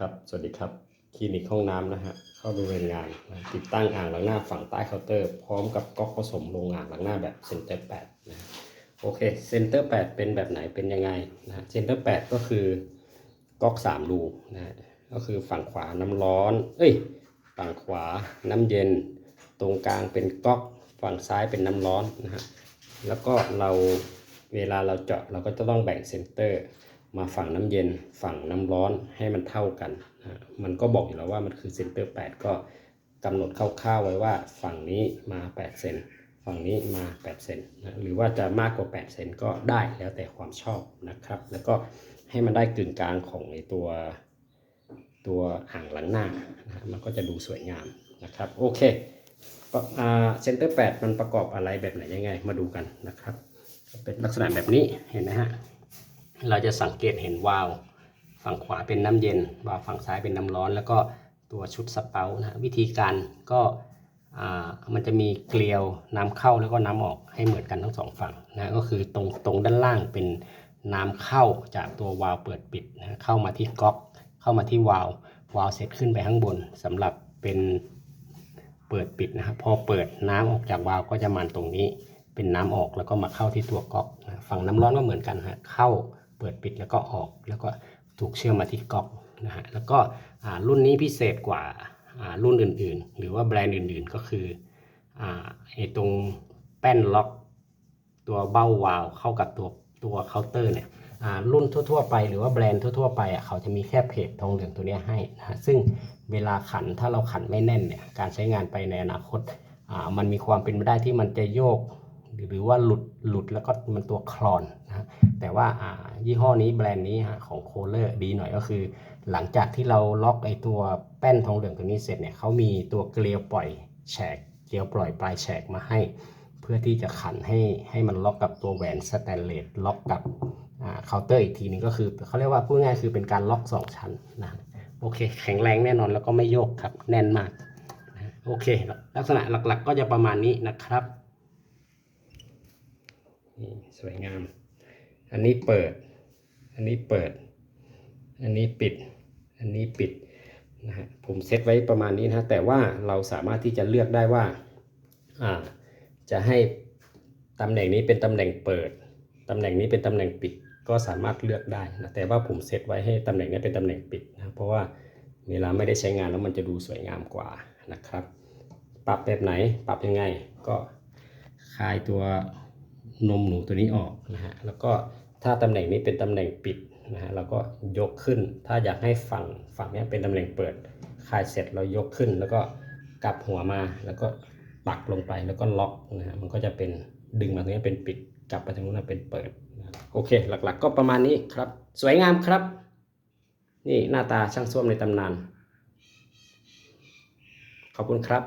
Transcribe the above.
ครับ สวัสดีครับ คลินิกห้องน้ำนะฮะ เข้าดูเรียนงาน ติดตั้งอ่างล้างหน้าฝั่งใต้เคาน์เตอร์ พร้อมกับก๊อกผสมลงอ่างล้างหน้าแบบเซนเตอร์8นะฮะโอเค เซนเตอร์8เป็นแบบไหน เป็นยังไงนะเซนเตอร์8ก็คือก๊อก3รูนะฮะก็คือฝั่งขวาน้ำร้อน เอ้ย ฝั่งขวาน้ำเย็น ตรงกลางเป็นก๊อก ฝั่งซ้ายเป็นน้ำร้อนนะฮะ แล้วก็เราเวลาเราเจาะเราก็จะต้องแบ่งเซนเตอร์ มาฝั่งน้ำเย็นฝั่งน้ำร้อนให้มันเท่ากันนะฮะมันก็บอกอยู่แล้วว่ามันคือเซนเตอร์8ก็กำหนดคร่าวๆไว้ว่าฝั่งนี้มา8เซนฝั่งนี้มา8เซนนะหรือว่าจะมากกว่า8เซนก็ได้แล้วแต่ความชอบนะครับ แล้วก็ให้มันได้กึ่งกลางของในตัวตัวอ่างหลังหน้านะฮะมันก็จะดูสวยงามนะครับโอเคเซนเตอร์8มันประกอบอะไรแบบไหนยังไงมาดูกันนะครับ เป็นลักษณะแบบนี้เห็นไหมฮะ เราจะสังเกตเห็นวาล์วฝั่งขวาเป็นน้ำเย็นวาล์วฝั่งซ้ายเป็นน้ำร้อน แล้วก็ตัวชุดสเปานะวิธีการก็มันจะมีเกลียวน้ำเข้าแล้วก็น้ำออกให้เหมือนกันทั้งสองฝั่งนะก็คือตรงตรงด้านล่างเป็นน้ำเข้าจากตัววาล์วเปิดปิดนะเข้ามาที่ก๊อกเข้ามาที่วาล์ววาล์วเสร็จขึ้นไปข้างบนสำหรับเป็นเปิดปิดนะครับพอเปิดน้ำออกจากวาล์วก็จะมาตรงนี้เป็นน้ำออกแล้วก็มาเข้าที่ตัวก๊อกนะฝั่งน้ำร้อนก็เหมือนกันฮะเข้า ปิดปิดแล้วก็ออก แล้วก็ถูกเชื่อมมาที่ก๊อกนะฮะแล้วก็รุ่นนี้พิเศษกว่ารุ่นอื่นๆ หรือว่าแบรนด์อื่นๆก็คืออ่าไอ้ตรงแป้นล็อกตัวเบ้าวาล์วเข้ากับตัวตัวเคาน์เตอร์เนี่ยรุ่นทั่วๆไปหรือว่าแบรนด์ทั่วๆไปอะเขาจะมีแค่เพจทองเหลืองตัวเนี้ยให้นะฮะซึ่งเวลาขันถ้าเราขันไม่แน่นเนี่ยการใช้งานไปในอนาคตมันมีความเป็นไปได้ที่มันจะโยก หรือว่าหลุดหลุดแล้วก็มันตัวคลอนนะ แต่ว่ายี่ห้อนี้แบรนด์นี้ฮะของโคเลอร์ดีหน่อยก็คือ หลังจากที่เราล็อกไอตัวแป้นทองเหลืองตัวนี้เสร็จเนี่ยเขามีตัวเกลียวปล่อยแฉกเกลียวปล่อยปลายแฉกมาให้ เพื่อที่จะขันให้ให้มันล็อกกับตัวแหวนสแตนเลสล็อกกับเคาน์เตอร์อีกทีนึงก็คือเขาเรียกว่าพูดง่ายคือเป็นการล็อกสองชั้นนะโอเค แข็งแรงแน่นอนแล้วก็ไม่โยกครับแน่นมากโอเค ลักษณะหลักๆก็จะประมาณนี้นะครับนี่สวยงาม อันนี้เปิด อันนี้เปิด อันนี้ปิด อันนี้ปิดนะฮะผมเซตไว้ประมาณนี้นะแต่ว่าเราสามารถที่จะเลือกได้ว่าอ่าจะให้ตำแหน่งนี้เป็นตำแหน่งเปิดตำแหน่งนี้เป็นตำแหน่งปิดก็สามารถเลือกได้นะแต่ว่าผมเซตไว้ให้ตำแหน่งนี้เป็นตำแหน่งปิดนะเพราะว่าเวลาไม่ได้ใช้งานแล้วมันจะดูสวยงามกว่านะครับ ปรับแบบไหนปรับยังไงก็คลายตัวนมหนูตัวนี้ออกนะฮะแล้วก็ ถ้าตำแหน่งนี้เป็นตำแหน่งปิดนะฮะเราก็ยกขึ้น ถ้าอยากให้ฝั่งฝั่งนี้เป็นตำแหน่งเปิดคลายเสร็จเรายกขึ้น แล้วก็กลับหัวมาแล้วก็ปักลงไปแล้วก็ล็อกนะฮะมันก็จะเป็นดึงมาตรงนี้เป็นปิดกลับไปทางนู้นเป็นเปิดนะโอเค หลักๆ ก็ประมาณนี้ครับ สวยงามครับ นี่หน้าตาช่างส้วมในตำนาน ขอบคุณครับ